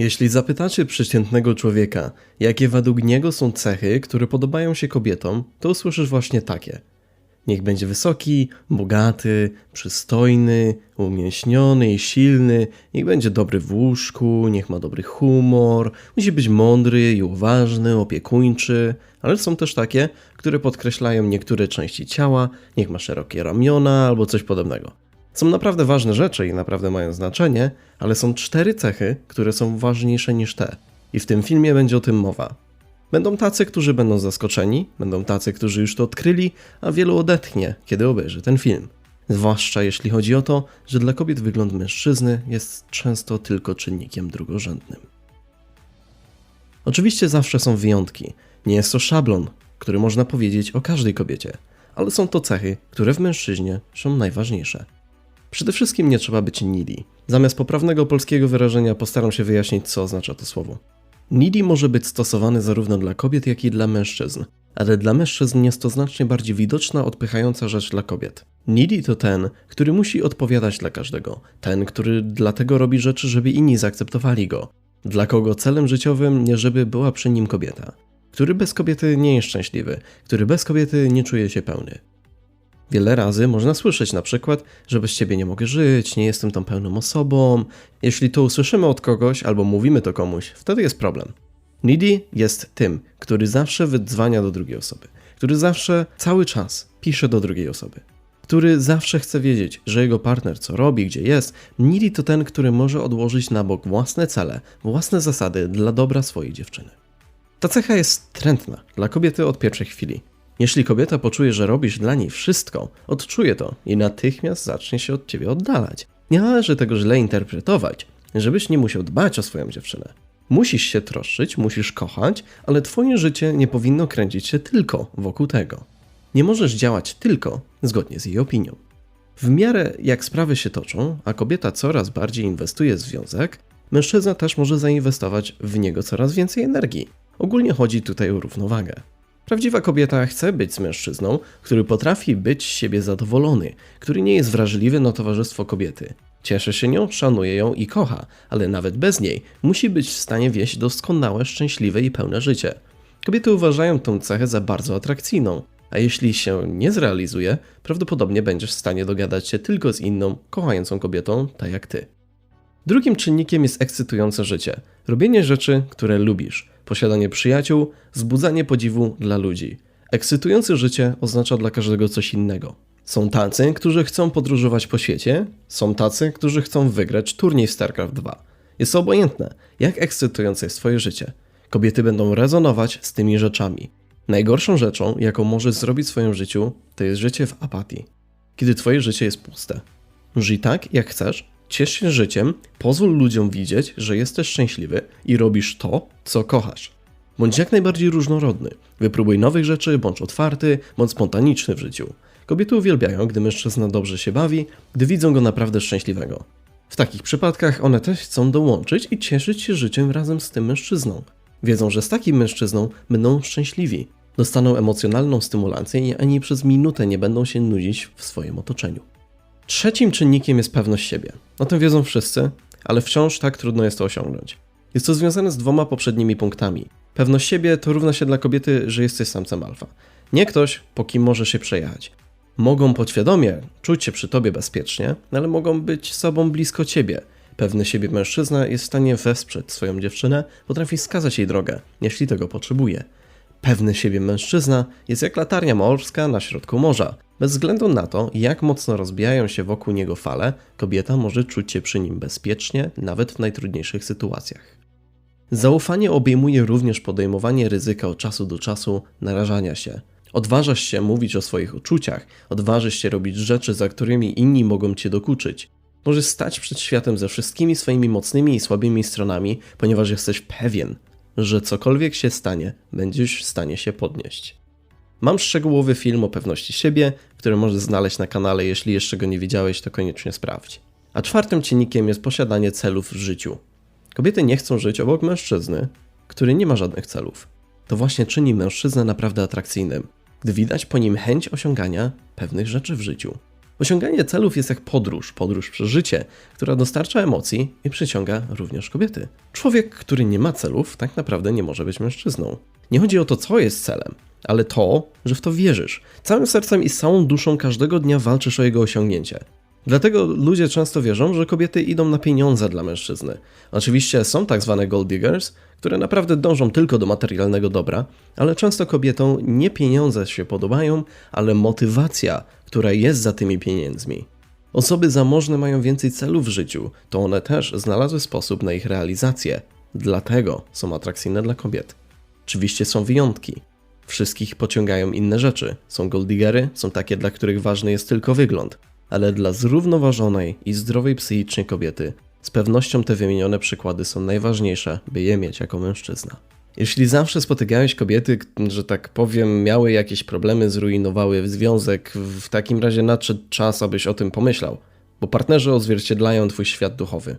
Jeśli zapytacie przeciętnego człowieka, jakie według niego są cechy, które podobają się kobietom, to usłyszysz właśnie takie. Niech będzie wysoki, bogaty, przystojny, umięśniony i silny, niech będzie dobry w łóżku, niech ma dobry humor, musi być mądry i uważny, opiekuńczy, ale są też takie, które podkreślają niektóre części ciała, niech ma szerokie ramiona albo coś podobnego. Są naprawdę ważne rzeczy i naprawdę mają znaczenie, ale są cztery cechy, które są ważniejsze niż te. I w tym filmie będzie o tym mowa. Będą tacy, którzy będą zaskoczeni, będą tacy, którzy już to odkryli, a wielu odetchnie, kiedy obejrzy ten film. Zwłaszcza jeśli chodzi o to, że dla kobiet wygląd mężczyzny jest często tylko czynnikiem drugorzędnym. Oczywiście zawsze są wyjątki. Nie jest to szablon, który można powiedzieć o każdej kobiecie, ale są to cechy, które w mężczyźnie są najważniejsze. Przede wszystkim nie trzeba być needy. Zamiast poprawnego polskiego wyrażenia postaram się wyjaśnić, co oznacza to słowo. Needy może być stosowany zarówno dla kobiet, jak i dla mężczyzn, ale dla mężczyzn jest to znacznie bardziej widoczna, odpychająca rzecz dla kobiet. Needy to ten, który musi odpowiadać dla każdego, ten, który dlatego robi rzeczy, żeby inni zaakceptowali go, dla kogo celem życiowym nie żeby była przy nim kobieta, który bez kobiety nie jest szczęśliwy, który bez kobiety nie czuje się pełny. Wiele razy można słyszeć na przykład, że bez ciebie nie mogę żyć, nie jestem tą pełną osobą. Jeśli to usłyszymy od kogoś albo mówimy to komuś, wtedy jest problem. Needy jest tym, który zawsze wydzwania do drugiej osoby, który zawsze cały czas pisze do drugiej osoby, który zawsze chce wiedzieć, że jego partner co robi, gdzie jest. Needy to ten, który może odłożyć na bok własne cele, własne zasady dla dobra swojej dziewczyny. Ta cecha jest trętna dla kobiety od pierwszej chwili. Jeśli kobieta poczuje, że robisz dla niej wszystko, odczuje to i natychmiast zacznie się od ciebie oddalać. Nie należy tego źle interpretować, żebyś nie musiał dbać o swoją dziewczynę. Musisz się troszczyć, musisz kochać, ale twoje życie nie powinno kręcić się tylko wokół tego. Nie możesz działać tylko zgodnie z jej opinią. W miarę jak sprawy się toczą, a kobieta coraz bardziej inwestuje w związek, mężczyzna też może zainwestować w niego coraz więcej energii. Ogólnie chodzi tutaj o równowagę. Prawdziwa kobieta chce być z mężczyzną, który potrafi być z siebie zadowolony, który nie jest wrażliwy na towarzystwo kobiety. Cieszy się nią, szanuje ją i kocha, ale nawet bez niej musi być w stanie wieść doskonałe, szczęśliwe i pełne życie. Kobiety uważają tę cechę za bardzo atrakcyjną, a jeśli się nie zrealizuje, prawdopodobnie będziesz w stanie dogadać się tylko z inną, kochającą kobietą, tak jak ty. Drugim czynnikiem jest ekscytujące życie. Robienie rzeczy, które lubisz posiadanie przyjaciół, wzbudzanie podziwu dla ludzi. Ekscytujące życie oznacza dla każdego coś innego. Są tacy, którzy chcą podróżować po świecie, są tacy, którzy chcą wygrać turniej w StarCraft 2. Jest obojętne, jak ekscytujące jest Twoje życie. Kobiety będą rezonować z tymi rzeczami. Najgorszą rzeczą, jaką możesz zrobić w swoim życiu, to jest życie w apatii. Kiedy Twoje życie jest puste. Żyj tak, jak chcesz, Ciesz się życiem, pozwól ludziom widzieć, że jesteś szczęśliwy i robisz to, co kochasz. Bądź jak najbardziej różnorodny. Wypróbuj nowych rzeczy, bądź otwarty, bądź spontaniczny w życiu. Kobiety uwielbiają, gdy mężczyzna dobrze się bawi, gdy widzą go naprawdę szczęśliwego. W takich przypadkach one też chcą dołączyć i cieszyć się życiem razem z tym mężczyzną. Wiedzą, że z takim mężczyzną będą szczęśliwi. Dostaną emocjonalną stymulację i ani przez minutę nie będą się nudzić w swoim otoczeniu. Trzecim czynnikiem jest pewność siebie. O tym wiedzą wszyscy, ale wciąż tak trudno jest to osiągnąć. Jest to związane z dwoma poprzednimi punktami. Pewność siebie to równa się dla kobiety, że jesteś samcem alfa. Nie ktoś, po kim możesz się przejechać. Mogą podświadomie czuć się przy tobie bezpiecznie, ale mogą być sobą blisko ciebie. Pewny siebie mężczyzna jest w stanie wesprzeć swoją dziewczynę, potrafi wskazać jej drogę, jeśli tego potrzebuje. Pewny siebie mężczyzna jest jak latarnia morska na środku morza. Bez względu na to, jak mocno rozbijają się wokół niego fale, kobieta może czuć się przy nim bezpiecznie, nawet w najtrudniejszych sytuacjach. Zaufanie obejmuje również podejmowanie ryzyka od czasu do czasu narażania się. Odważasz się mówić o swoich uczuciach, odważysz się robić rzeczy, za którymi inni mogą cię dokuczyć. Możesz stać przed światem ze wszystkimi swoimi mocnymi i słabymi stronami, ponieważ jesteś pewien, że cokolwiek się stanie, będziesz w stanie się podnieść. Mam szczegółowy film o pewności siebie, który możesz znaleźć na kanale, jeśli jeszcze go nie widziałeś, to koniecznie sprawdź. A czwartym czynnikiem jest posiadanie celów w życiu. Kobiety nie chcą żyć obok mężczyzny, który nie ma żadnych celów. To właśnie czyni mężczyznę naprawdę atrakcyjnym, gdy widać po nim chęć osiągania pewnych rzeczy w życiu. Osiąganie celów jest jak podróż, podróż przez życie, która dostarcza emocji i przyciąga również kobiety. Człowiek, który nie ma celów, tak naprawdę nie może być mężczyzną. Nie chodzi o to, co jest celem, ale to, że w to wierzysz. Całym sercem i całą duszą każdego dnia walczysz o jego osiągnięcie. Dlatego ludzie często wierzą, że kobiety idą na pieniądze dla mężczyzny. Oczywiście są tak zwane gold diggers, które naprawdę dążą tylko do materialnego dobra, ale często kobietom nie pieniądze się podobają, ale motywacja, która jest za tymi pieniędzmi. Osoby zamożne mają więcej celów w życiu, to one też znalazły sposób na ich realizację. Dlatego są atrakcyjne dla kobiet. Oczywiście są wyjątki. Wszystkich pociągają inne rzeczy. Są goldigery, są takie, dla których ważny jest tylko wygląd. Ale dla zrównoważonej i zdrowej psychicznie kobiety, z pewnością te wymienione przykłady są najważniejsze, by je mieć jako mężczyzna. Jeśli zawsze spotykałeś kobiety, że tak powiem, miały jakieś problemy, zrujnowały związek, w takim razie nadszedł czas, abyś o tym pomyślał, bo partnerzy odzwierciedlają twój świat duchowy.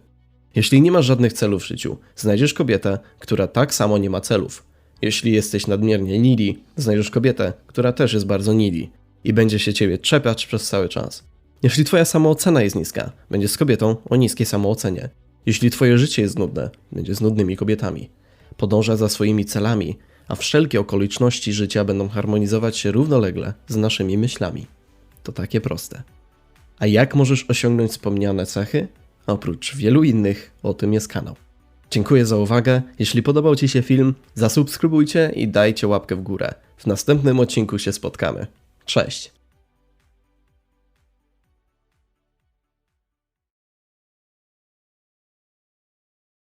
Jeśli nie masz żadnych celów w życiu, znajdziesz kobietę, która tak samo nie ma celów. Jeśli jesteś nadmiernie needy, znajdziesz kobietę, która też jest bardzo needy i będzie się ciebie czepiać przez cały czas. Jeśli twoja samoocena jest niska, będziesz z kobietą o niskiej samoocenie. Jeśli twoje życie jest nudne, będzie z nudnymi kobietami. Podąża za swoimi celami, a wszelkie okoliczności życia będą harmonizować się równolegle z naszymi myślami. To takie proste. A jak możesz osiągnąć wspomniane cechy? Oprócz wielu innych, o tym jest kanał. Dziękuję za uwagę. Jeśli podobał Ci się film, zasubskrybujcie i dajcie łapkę w górę. W następnym odcinku się spotkamy. Cześć!